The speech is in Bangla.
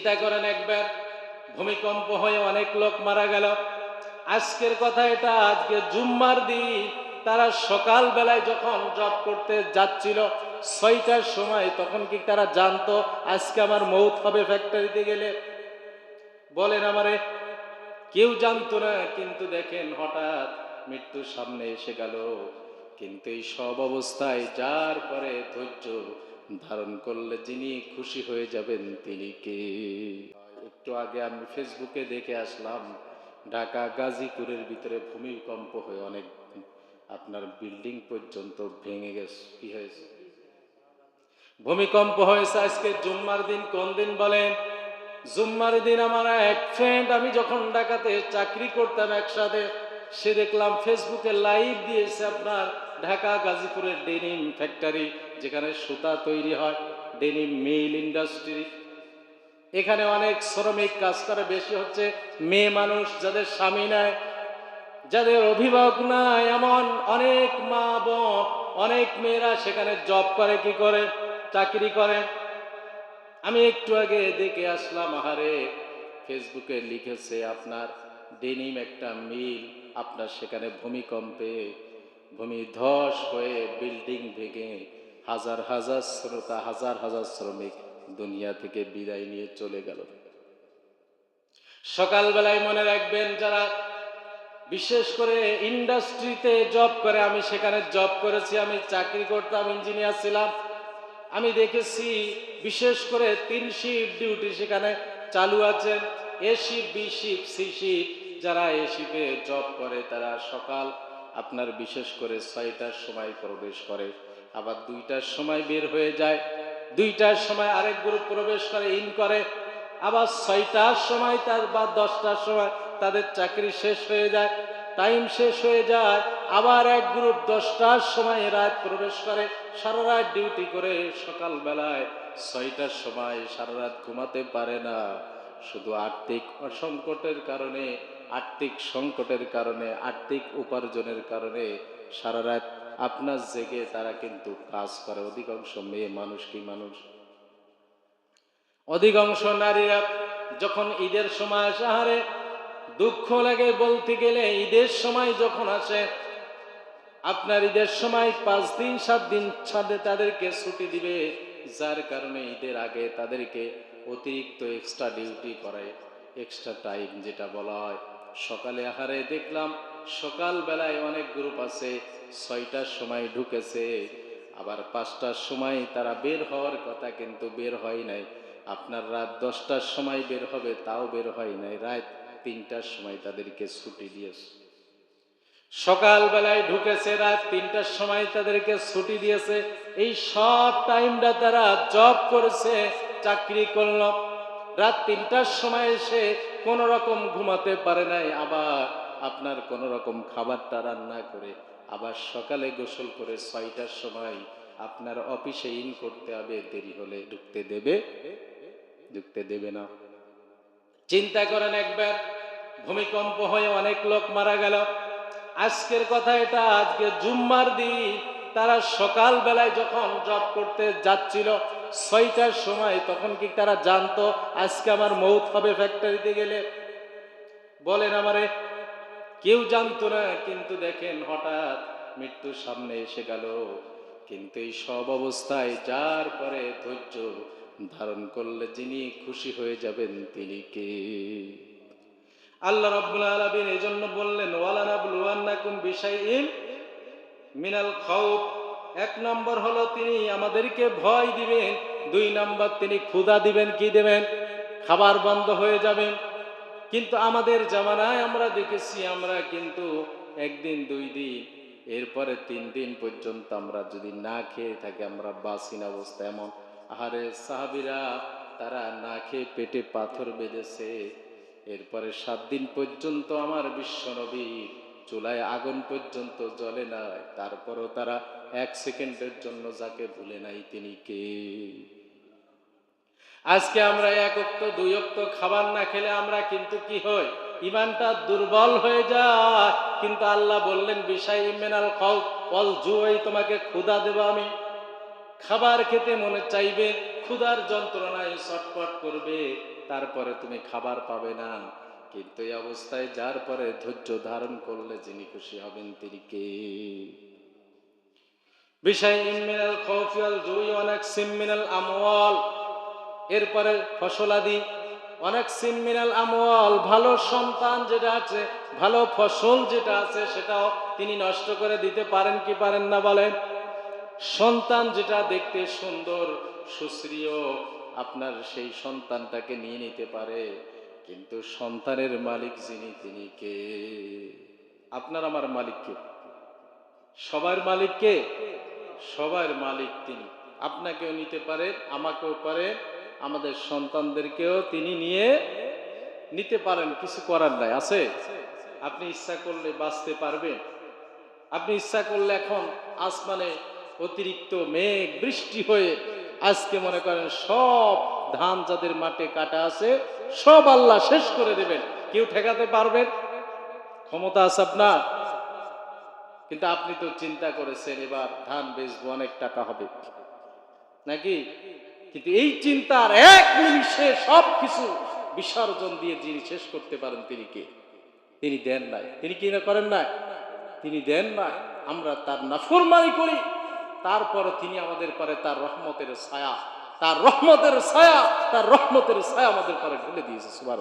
চিন্তা করেন একবার, ভূমিকম্প হয়ে অনেক লোক মারা গেল। আজকের কথা এটা, আজকে জুম্মার দিন। তারা সকাল বেলায় যখন জব করতে যাচ্ছিল, ছয়টার সময় তখন কি তারা জানতো, আজকে আমার মৌত হবে ফ্যাক্টরিতে গেলে? বলেন আমারে, কেউ জানতো না, কিন্তু দেখেন হঠাৎ মৃত্যুর সামনে এসে গেল। কিন্তু এই সব অবস্থায় যার পরে ধৈর্য ধারণ করলে যিনি খুশি হয়ে যাবেন তিনি কে? একটু আগে আমি ফেসবুকে দেখে আসলাম, ঢাকা গাজীপুরের ভিতরে ভূমিকম্প হয়ে অনেক আপনার বিল্ডিং পর্যন্ত ভেঙে গেছে, কি হয়েছে? ভূমিকম্প হয়েছে আজকে জুম্মার দিন, কোন দিন বলেন? জুম্মার দিন আমার এক ফ্রেন্ড আমি যখন ঢাকাতে চাকরি করতাম একসাথে সে দেখলাম ফেসবুকে লাইভ দিয়েছে আপনার ঢাকা গাজীপুরের ডেনিম ফ্যাক্টরি, যেখানে সুতা তৈরি হয়, ডেনিম মিল ইন্ডাস্ট্রি। এখানে অনেক শ্রমিক কাজ করে, বেশি হচ্ছে মেয়ে মানুষ যাদের স্বামী নাই, যাদের অভিভাবক নাই, এমন অনেক মা বোন, অনেক মেয়েরা সেখানে জব করে, কি করে? চাকরি করে। আমি একটু আগে দেখে আসলাম, আহারে, ফেসবুকে লিখেছে আপনার ডেনিম একটা মিল আপনার সেখানে ভূমিকম্পে ভূমি ধস হয়ে বিল্ডিং ভেঙে হাজার হাজার শ্রোতা, হাজার হাজার শ্রমিক দুনিয়া থেকে বিদায় নিয়ে চলে গেল। সকালবেলায় মনে রাখবেন, যারা বিশেষ করে ইন্ডাস্ট্রিতে জব করে, আমি সেখানে জব করেছি, আমি চাকরি করতাম, ইঞ্জিনিয়ার ছিলাম। আমি দেখেছি বিশেষ করে তিন শিফট ডিউটি সেখানে চালু আছে A shift B shift C shift যারা এ শিফে জব করে, তারা সকাল আপনার বিশেষ করে ছয়টার সময় প্রবেশ করে। আবার দুইটার সময় বের হয়ে যায়, দুইটার সময় আরেক গ্রুপ প্রবেশ করে, ইন করে। আবার ছয়টার সময় তার বা দশটার সময় তাদের চাকরি শেষ হয়ে যায়, টাইম শেষ হয়ে যায়। আবার এক গ্রুপ দশটার সময় রাত প্রবেশ করে, সারা রাত ডিউটি করে সকালবেলায় ছয়টার সময় সারা রাত ঘুমাতে পারে না। শুধু আর্থিক অসংকটের কারণে, আর্থিক সংকটের কারণে, আর্থিক উপার্জনের কারণে সারা রাত আপনার জেগে তারা কিন্তু কাজ করে। অধিকাংশ মেয়ে মানুষ কি মানুষ? অধিকাংশ নারীরা যখন ঈদের সময় আসে হারে দুঃখ লাগে বলতে গেলে, ঈদের সময় যখন আসে, আপনার ঈদের সময় পাঁচ দিন, সাত দিন ছাদে তাদেরকে ছুটি দিবে। যার কারণে ঈদের আগে তাদেরকে অতিরিক্ত এক্সট্রা ডিউটি করে এক্সট্রা টাইম যেটা বলা হয়। সকালে আহারে দেখলাম সকাল বেলায় অনেক গ্রুপ আছে, ছয়টার সময় ঢুকেছে, আবার পাঁচটার সময় তারা বের হওয়ার কথা কিন্তু বের হয় নাই। আপনার রাত দশটার সময় বের হবে, তাও বের হয় নাই। রাত তিনটার সময় তাদেরকে ছুটি দিয়েছে সকাল বেলায় ঢুকেছে, রাত তিনটার সময় তাদেরকে ছুটি দিয়েছে। এই সব টাইমটা তারা জব করেছে, চাকরি করল। রাত তিনটার সময় এসে কোন রকম ঘুমাতে পারে নাই, আবার আপনার কোন রকম খাবারটা রান্না করে আবার সকালে গোসল করে ছয়টার সময় আপনার অফিসে ইন করতে হবে, দেরি হলে ঢুকতে দেবে? ঢুকতে দেবে না। চিন্তা করেন একবার, ভূমিকম্প হয়ে অনেক লোক মারা গেল। আজকের কথা এটা, আজকে জুম্মার দিন। তারা সকাল বেলায় যখন জব করতে যাচ্ছিল, ছয়টার সময় তখন কি তারা জানতো, আজকে আমার মৌত হবে ফ্যাক্টরিতে গেলে? বলেন আমারে, কেউ জানতো না, কিন্তু দেখেন হঠাৎ মৃত্যুর সামনে এসে গেল। কিন্তু এই সব অবস্থায় যার পরে ধৈর্য ধারণ করলে যিনি খুশি হয়ে যাবেন তিনি কে? আল্লাহ রাব্বুল আলামিন এই জন্য বললেন, ওয়ালা নাবলুয়ান্নাকুম বিশাইইন মিনাল খাউফ। এক নম্বর হলো, তিনি আমাদেরকে ভয় দিবেন। দুই নম্বর, তিনি ক্ষুধা দিবেন, কি দেবেন? খাবার বন্ধ হয়ে যাবেন কিন্তু আমাদের জামানায় আমরা দেখেছি, আমরা কিন্তু একদিন, দুই দিন, এরপরে তিন দিন পর্যন্ত আমরা যদি না খেয়ে থাকি, আমরা বাসিন অবস্থা এমন। আহারে সাহাবিরা, তারা না খেয়ে পেটে পাথর বেঁধেছে। এরপরে সাত দিন পর্যন্ত আমার বিশ্বনবী চুলায় আগুন পর্যন্ত জ্বলে না তারপরও তারা এক সেকেন্ডের জন্য যাকে ভুলে নাই তিনি কে? আজকে আমরা এক অক্ত দুই অক্ত খাবার না খেলে আমরা কিন্তু কি হয় ইমানটা দুর্বল হয়ে যায়। কিন্তু আল্লাহ বললেন বিষয় ইমেনাল খাও অল জুয়াই তোমাকে ক্ষুধা দেব আমি। খাবার খেতে মনে চাইবে, ক্ষুধার যন্ত্রণায় ছটফট করবে, তারপরে তুমি খাবার পাবে না। কিন্তু এই অবস্থায় যার পরে ধৈর্য ধারণ করলে যিনি খুশি হবেন তিনি কে? জুই, অনেক সিমিনাল আমওয়াল। এরপরে অনেক সিমিনাল আমওয়াল। ভালো সন্তান যেটা আছে, ভালো ফসল যেটা আছে, সেটাও তিনি নষ্ট করে দিতে পারেন কি পারেন না বলেন? সন্তান যেটা দেখতে সুন্দর, সুশ্রীয়, আপনার সেই সন্তানটাকে নিয়ে নিতে পারে। কিন্তু সন্তানের মালিক যিনি, তিনি কে? আপনার, আমার মালিক কে? সবার মালিক কে? সবার মালিক তিনি। আপনাকেও নিতে পারে, আমাকেও পারে, আমাদের সন্তানদেরকেও তিনি নিয়ে নিতে পারেন, কিছু করার নাই, আছে? আপনি ইচ্ছা করলে বাঁচতে পারবেন। আপনি ইচ্ছা করলে এখন আসমানে অতিরিক্ত মেঘ, বৃষ্টি হয়ে আজকে মনে করেন সব ধান যাদের মাঠে কাটা আছে, সব আল্লাহ শেষ করে দেবেন। কেউ ঠেকাতে পারবেন? ক্ষমতা আছে আপনার? কিন্তু আপনি তো চিন্তা করেছেন, এবার ধান বেচবো, অনেক টাকা হবে। নাকি? কিন্তু এই চিন্তার এক নিমিষে সব কিছু বিসর্জন দিয়ে যিনি শেষ করতে পারেন, তিনি কে? তিনি দেন নাই। তিনি কি না করেন নাই? তিনি দেন নাই। আমরা তার নাফরমানি করি। তারপর তিনি আমাদের পরে তার রহমতের ছায়া, তার রহমতের ছায়া, তার রহমতের ছায়া আমাদের পরে ঢেলে দিয়েছে সুবার